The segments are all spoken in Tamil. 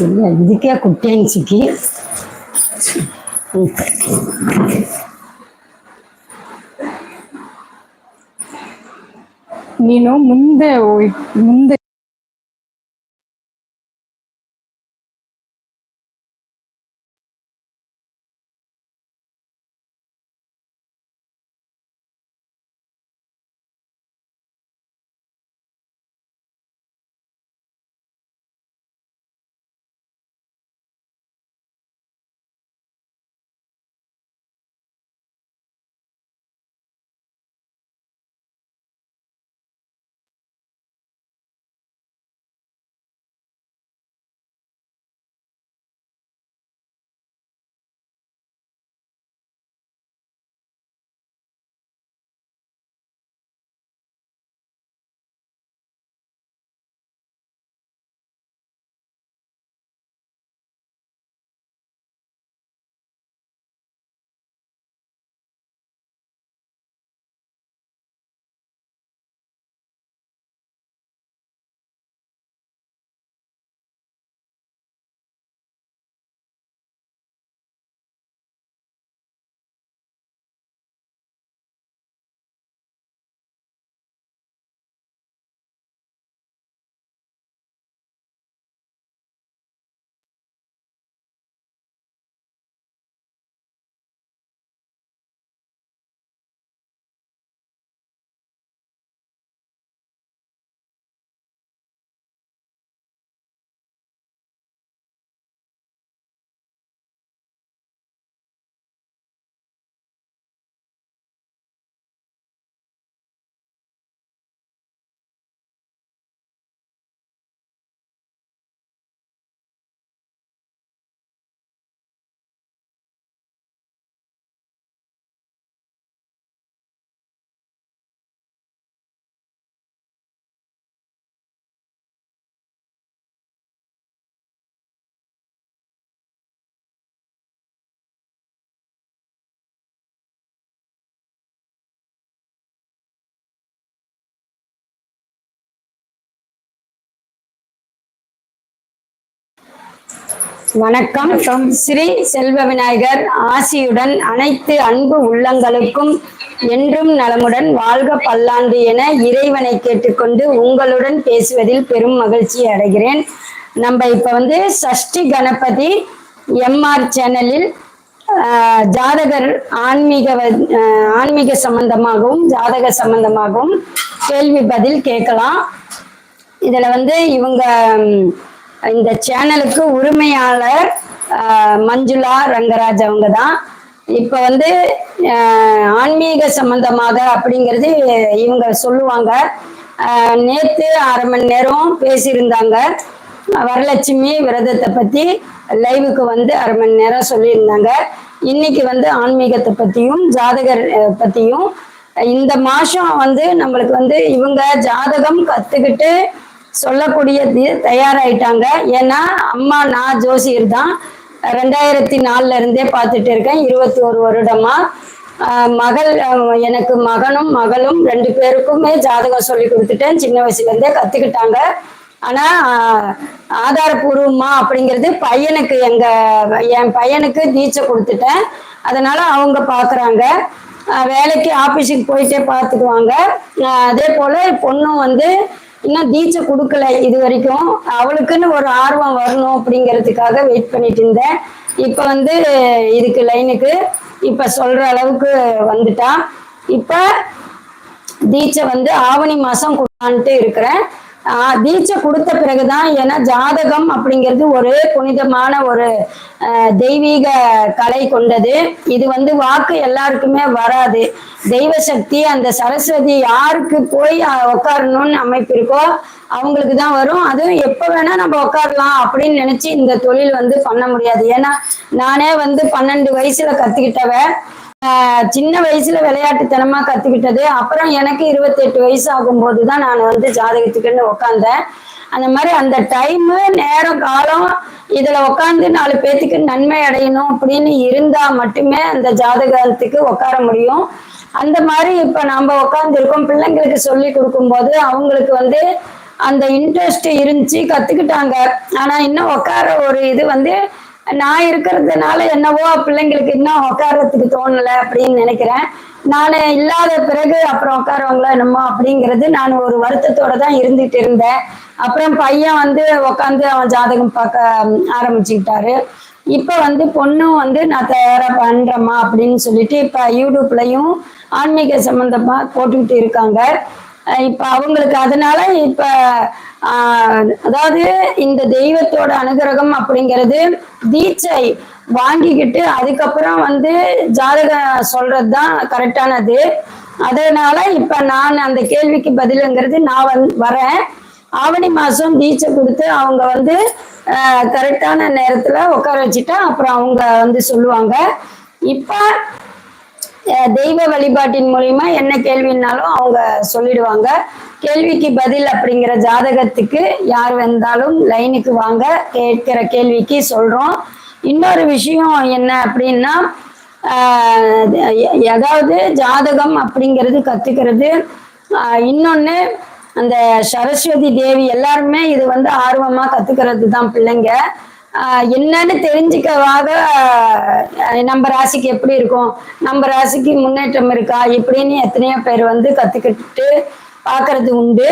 ಇಲ್ಲ ಇದಕ್ಕೆ ಕುಟ್ಟೆ ಸಿಕ್ಕಿ ನೀನು ಮುಂದೆ ಹೋಯ್- ಮುಂದೆ வணக்கம். ஸ்ரீ செல்வ விநாயகர் ஆசியுடன் அனைத்து அன்பு உள்ளங்களுக்கும் என்றும் நலமுடன் வாழ்க பல்லாண்டு என இறைவனை கேட்டுக்கொண்டு உங்களுடன் பேசுவதில் பெரும் மகிழ்ச்சி அடைகிறேன். நம்ம இப்ப வந்து சஷ்டி கணபதி எம்ஆர் சேனலில் ஜாதகர் ஆன்மீக ஆன்மீக சம்பந்தமாகவும் ஜாதக சம்பந்தமாகவும் கேள்வி பதில் கேட்கலாம். இதுல வந்து இவங்க இந்த சேனலுக்கு உரிமையாளர் மஞ்சுளா ரங்கராஜ் அவங்க தான் இப்ப வந்து ஆன்மீக சம்பந்தமாக அப்படிங்கிறது இவங்க சொல்லுவாங்க. நேற்று நேத்து அரை மணி நேரம் பேசியிருந்தாங்க. வரலட்சுமி விரதத்தை பத்தி லைவுக்கு வந்து அரை மணி நேரம் சொல்லியிருந்தாங்க. இன்னைக்கு வந்து ஆன்மீகத்தை பத்தியும் ஜாதகர் பற்றியும் பத்தியும் இந்த மாசம் வந்து நம்மளுக்கு வந்து இவங்க ஜாதகம் கத்துக்கிட்டு சொல்லக்கூடியது தயாராயிட்டாங்க. ஏன்னா அம்மா நான் ஜோசியர் தான். ரெண்டாயிரத்தி நாலுல இருந்தே பார்த்துட்டு இருக்கேன். இருபத்தி ஒரு வருடமா மகள் எனக்கு மகனும் மகளும் ரெண்டு பேருக்குமே ஜாதகம் சொல்லி கொடுத்துட்டேன். சின்ன வயசுல இருந்தே கத்துக்கிட்டாங்க. ஆனா ஆதாரபூர்வமா அப்படிங்கிறது பையனுக்கு எங்க என் பையனுக்கு நீச்சல் கொடுத்துட்டேன். அதனால அவங்க பாக்குறாங்க. வேலைக்கு ஆபீஸுக்கு போயிட்டே பார்த்துக்குவாங்க. அதே போல பொண்ணும் வந்து இன்னும் தீட்சை கொடுக்கல இது வரைக்கும் அவளுக்குன்னு ஒரு ஆர்வம் வரணும் அப்படிங்கிறதுக்காக வெயிட் பண்ணிட்டு இருந்தேன். இப்போ வந்து இதுக்கு லைனுக்கு இப்போ சொல்ற அளவுக்கு வந்துட்டா. இப்போ தீட்சை வந்து ஆவணி மாசம் கொடுத்தான்ட்டு இருக்கிறேன். ஆஹ் தீட்சை கொடுத்த பிறகுதான் ஏன்னா ஜாதகம் அப்படிங்கிறது ஒரு புனிதமான ஒரு தெய்வீக கலை கொண்டது. இது வந்து வாக்கு எல்லாருக்குமே வராது. தெய்வ சக்தி அந்த சரஸ்வதி யாருக்கு போய் உட்காரணும்னு அமைப்பு இருக்கோ அவங்களுக்கு தான் வரும். அதுவும் எப்ப வேணா நம்ம உட்காரலாம் அப்படின்னு நினைச்சு இந்த தொழில் வந்து பண்ண முடியாது. ஏன்னா நானே வந்து பன்னெண்டு வயசுல கத்துக்கிட்டவ சின்ன வயசுல விளையாட்டுத்தனமா கத்துக்கிட்டது. அப்புறம் எனக்கு இருபத்தெட்டு வயசு ஆகும்போது தான் நான் வந்து ஜாதகத்துக்குன்னு உட்காந்தேன் அந்த மாதிரி அந்த டைம் நேரம் காலம் இதுல உட்காந்து நாலு பேத்துக்கு நன்மை அடையணும் அப்படின்னு இருந்தா மட்டுமே அந்த ஜாதகத்துக்கு உட்கார முடியும். அந்த மாதிரி இப்ப நம்ம உட்கார்ந்து இருக்கோம் பிள்ளைங்களுக்கு சொல்லி கொடுக்கும்போது அவங்களுக்கு வந்து அந்த இன்ட்ரெஸ்ட் இருந்துச்சு கத்துக்கிட்டாங்க. ஆனா இன்னும் உட்கார ஒரு இது வந்து நான் இருக்கிறதுனால என்னவோ பிள்ளைங்களுக்கு இன்னும் உட்காரத்துக்கு தோணல அப்படின்னு நினைக்கிறேன். நான் இல்லாத பிறகு அப்புறம் உட்காருவாங்களோ என்னமோ அப்படிங்கிறது நான் ஒரு வருத்தத்தோட தான் இருந்துட்டு இருந்தேன். அப்புறம் பையன் வந்து உட்காந்து அவன் ஜாதகம் பார்க்க ஆரம்பிச்சுக்கிட்டாரு. இப்போ வந்து பொண்ணும் வந்து நான் தயாரா பண்றேம்மா அப்படின்னு சொல்லிட்டு இப்போ யூடியூப்லயும் ஆன்மீக சம்பந்தமா போட்டுக்கிட்டு இருக்காங்க. இப்ப அவங்களுக்கு அதனால இப்ப அதாவது இந்த தெய்வத்தோட அனுகிரகம் அப்படிங்கிறது தீட்சை வாங்கிக்கிட்டு அதுக்கப்புறம் வந்து ஜாதகம் சொல்றதுதான் கரெக்டானது. அதனால இப்ப நான் அந்த கேள்விக்கு பதிலுங்கிறது நான் வந் வரேன். ஆவணி மாசம் தீட்சை கொடுத்து அவங்க வந்து கரெக்டான நேரத்துல உட்கார வச்சுட்டா அப்புறம் அவங்க வந்து சொல்லுவாங்க. இப்ப தெய்வ வழிபாட்டின் மூலியமா என்ன கேள்வினாலும் அவங்க சொல்லிடுவாங்க. கேள்விக்கு பதில் அப்படிங்கிற ஜாதகத்துக்கு யார் வந்தாலும் லைனுக்கு வாங்க கேட்கிற கேள்விக்கு சொல்றோம். இன்னொரு விஷயம் என்ன அப்படின்னா ஏதாவது ஜாதகம் அப்படிங்கிறது கத்துக்கிறது. இன்னொன்று இன்னொன்னு அந்த சரஸ்வதி தேவி எல்லாருமே இது வந்து ஆர்வமா கத்துக்கிறது தான் பிள்ளைங்க. என்னன்னு தெரிஞ்சுக்கவாக நம்ம ராசிக்கு எப்படி இருக்கும்? நம்ம ராசிக்கு முன்னேற்றம் இருக்கா? இப்படின்னு எத்தனையோ பேர் வந்து கத்துக்கிட்டு பார்க்கிறது உண்டு.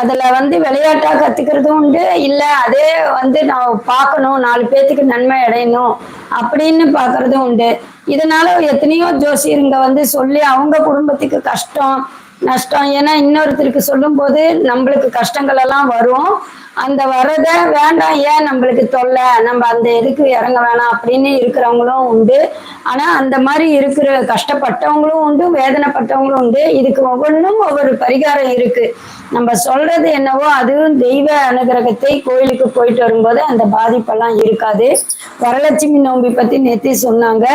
அதுல வந்து விளையாட்டா கத்துக்கிறதும் உண்டு. இல்ல அதே வந்து நான் பார்க்கணும் நாலு பேத்துக்கு நன்மை அடையணும் அப்படின்னு பார்க்குறதும் உண்டு. இதனால எத்தனையோ ஜோசியருங்க வந்து சொல்லி அவங்க குடும்பத்துக்கு கஷ்டம் நஷ்டம். ஏன்னா இன்னொருத்தருக்கு சொல்லும்போது நம்மளுக்கு கஷ்டங்கள் எல்லாம் வரும். அந்த வரத வேண்டாம். ஏன் நம்மளுக்கு தொல்லை? நம்ம அந்த இதுக்கு இறங்க வேணாம் அப்படின்னு இருக்கிறவங்களும் உண்டு. ஆனா அந்த மாதிரி இருக்கிற கஷ்டப்பட்டவங்களும் உண்டு வேதனைப்பட்டவங்களும் உண்டு. இதுக்கு ஒவ்வொன்றும் ஒவ்வொரு பரிகாரம் இருக்கு. நம்ம சொல்றது என்னவோ அதுவும் தெய்வ அனுகிரகத்தை கோயிலுக்கு போயிட்டு வரும்போது அந்த பாதிப்பெல்லாம் இருக்காது. வரலட்சுமி நோம்பி பத்தி நேத்தி சொன்னாங்க.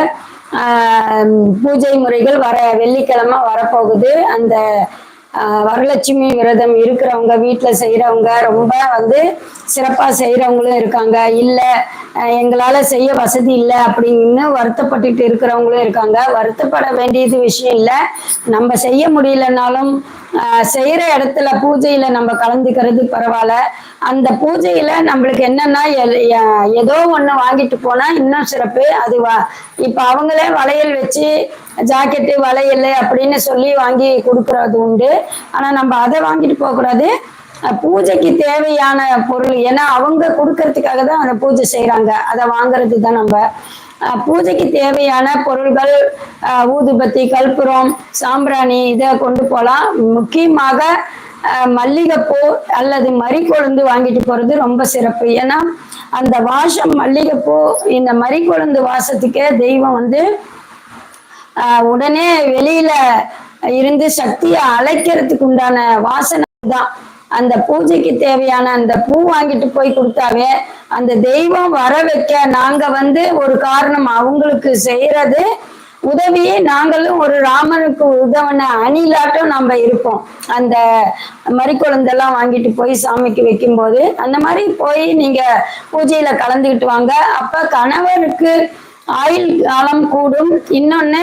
பூஜை முறைகள் வர வெள்ளிக்கிழமை வரப்போகுது. அந்த வரலட்சுமி விரதம் இருக்கிறவங்க வீட்டில் செய்கிறவங்க ரொம்ப வந்து சிறப்பாக செய்கிறவங்களும் இருக்காங்க. இல்லை எங்களால் செய்ய வசதி இல்லை அப்படின்னு வருத்தப்பட்டுட்டு இருக்கிறவங்களும் இருக்காங்க. வருத்தப்பட வேண்டியது விஷயம் இல்லை. நம்ம செய்ய முடியலனாலும் செய்கிற இடத்துல பூஜையில் நம்ம கலந்துக்கிறது பரவாயில்ல. அந்த பூஜையில் நம்மளுக்கு என்னன்னா எ- ஏதோ ஒன்று வாங்கிட்டு போனால் இன்னும் சிறப்பு. அது வா இப்போ அவங்களே வளையல் வச்சு ஜாக்கெட்டு வளையல் அப்படின்னு சொல்லி வாங்கி கொடுக்கறது உண்டு. ஆனால் நம்ம அதை வாங்கிட்டு போகக்கூடாது. கூடாது பூஜைக்கு தேவையான பொருள் ஏன்னா அவங்க கொடுக்கறதுக்காக தான் அந்த பூஜை செய்கிறாங்க அதை வாங்குறது தான் நம்ம. பூஜைக்கு தேவையான பொருள்கள் ஊதுபத்தி கற்பூரம் சாம்பிராணி இதை கொண்டு போகலாம் முக்கியமாக மல்லிகைப்பூ அல்லது மறிக்கொழுந்து வாங்கிட்டு போகிறது ரொம்ப சிறப்பு. ஏன்னா அந்த வாசம் மல்லிகைப்பூ இந்த மறிக்கொழுந்து வாசத்துக்கே தெய்வம் வந்து ஆஹ் உடனே வெளியில இருந்து சக்தியை அழைக்கிறதுக்கு உண்டான வாசனை தான் அந்த பூஜைக்கு தேவையான அந்த பூ வாங்கிட்டு போய் கொடுத்தாவே அந்த தெய்வம் வர வைக்க நாங்க வந்து ஒரு காரணம் அவங்களுக்கு செய்யறது உதவியே நாங்களும் ஒரு ராமனுக்கு உதவின அணிலாட்டம் நம்ம இருப்போம். அந்த மறிக்குழந்தெல்லாம் வாங்கிட்டு போய் சாமிக்கு வைக்கும்போது அந்த மாதிரி போய் நீங்க பூஜையில கலந்துக்கிட்டு வாங்க. அப்ப கணவருக்கு ஆயுள் காலம் கூடும். இன்னொன்னு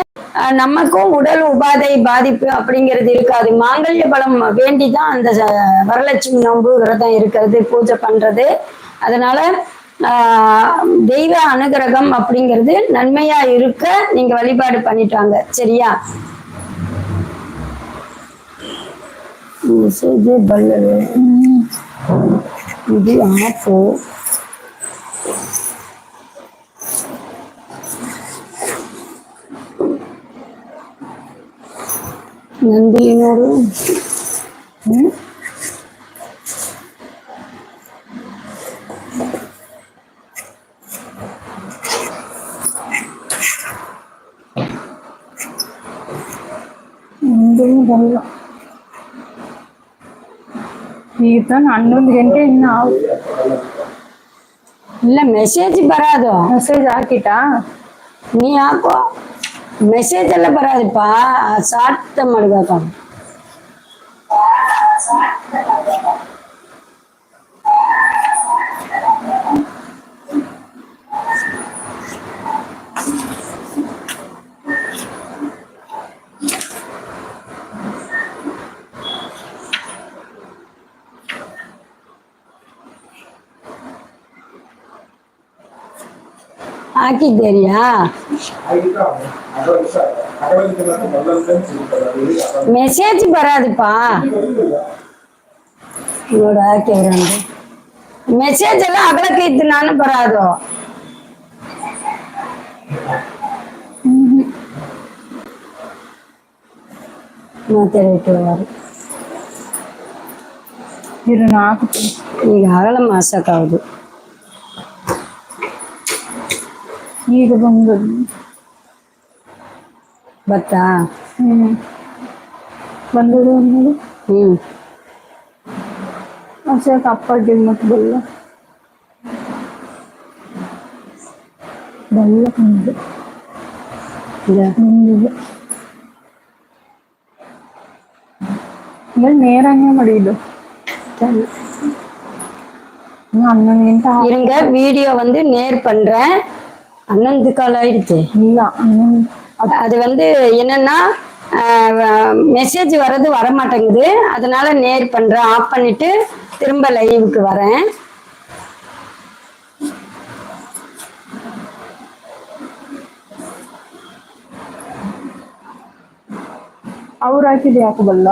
நமக்கும் உடல் உபாதை பாதிப்பு அப்படிங்கிறது இருக்காது. மாங்கல்ய பலம் வேண்டி தான் அந்த வரலட்சுமி நோன்பு விரதம் இருக்கிறது பூஜை பண்றது. அதனால தெய்வ அனுகிரகம் அப்படிங்கிறது நன்மையா இருக்க நீங்க வழிபாடு பண்ணிட்டாங்க. சரியா? இது பல்லது இது ஆப்போ. நன்றியினோடு ம்? ಈಗ ಹನ್ನೊಂದು ಗಂಟೆ ಇನ್ನು ಇಲ್ಲ ಮೆಸೇಜ್ ಬರೋದು ಮೆಸೇಜ್ ಹಾಕಿಟಾ ನೀ ಹಾಕೋ ಮೆಸೇಜ್ ಎಲ್ಲ ಬರೋದಪ್ಪ ಸಾರ್ಥ ಮಾಡ್ಬೇಕು ಹಾಕಿದ್ದೀರಿಯಾ ಮೆಸೇಜ್ ಬರೋದಪ್ಪ ನೋಡು ಹಾಕಿವ್ರಂದು ಮೆಸೇಜ್ ಎಲ್ಲ ಅಗಲಕ್ಕೆ ಇದ್ದು ನಾನು ಬರೋದು ಮತ್ತೆ ಇಟ್ಟುವರು ಇರು ನಾಲ್ಕು ಈಗ ಆಗಲ್ಲ ಮಾಸಕ್ಕಾಗುದು ಈಗ ಬಂದು ಭತ್ತಾ ಹ್ಮ್ ಬಂದದು ಅನ್ನೋದು ಹ್ಮ್ ಅಷ್ಟೇ ಅಪ್ಪಾಜಿ ಮತ್ತು ಬೆಲ್ಲ ಬೆಲ್ಲ ಬಂದು ಇದೆ. ಬಂದಿದೆ இல்லை நேராங்க முடியுது அண்ணன் என்கிட்ட இருங்க வீடியோ வந்து நேர் பண்றேன் அண்ணன் கால் ஆயிடுச்சு இல்ல அண்ணன் அது- அது வந்து என்னன்னா மெசேஜ் வர்றது வர மாட்டேங்குது அதனால நேர் பண்றேன் ஆஃப் பண்ணிட்டு திரும்ப லைவுக்கு வரேன் ಅವ್ರು ಹಾಕಿದ್ ಯಾಕೆ ಬಲ್ಲ